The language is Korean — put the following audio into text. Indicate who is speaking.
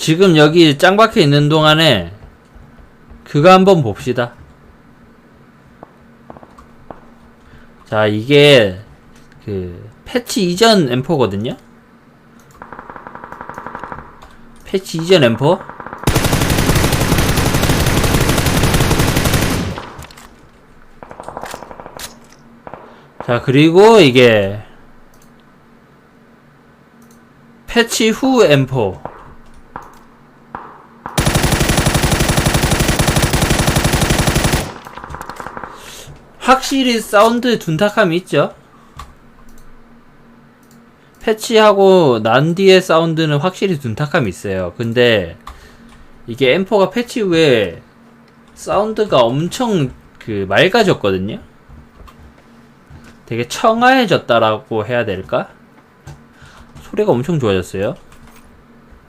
Speaker 1: 지금 여기 짱 박혀 있는 동안에 그거 한번 봅시다. 자, 이게 그 패치 이전 M4거든요. 패치 이전 M4. 자, 그리고 이게 패치 후 M4. 확실히 사운드 둔탁함이 있죠. 패치하고 난 뒤에 사운드는 확실히 둔탁함이 있어요. 근데 이게 M4가 패치 후에 사운드가 엄청 그 맑아졌거든요. 되게 청아해졌다라고 해야 될까? 소리가 엄청 좋아졌어요.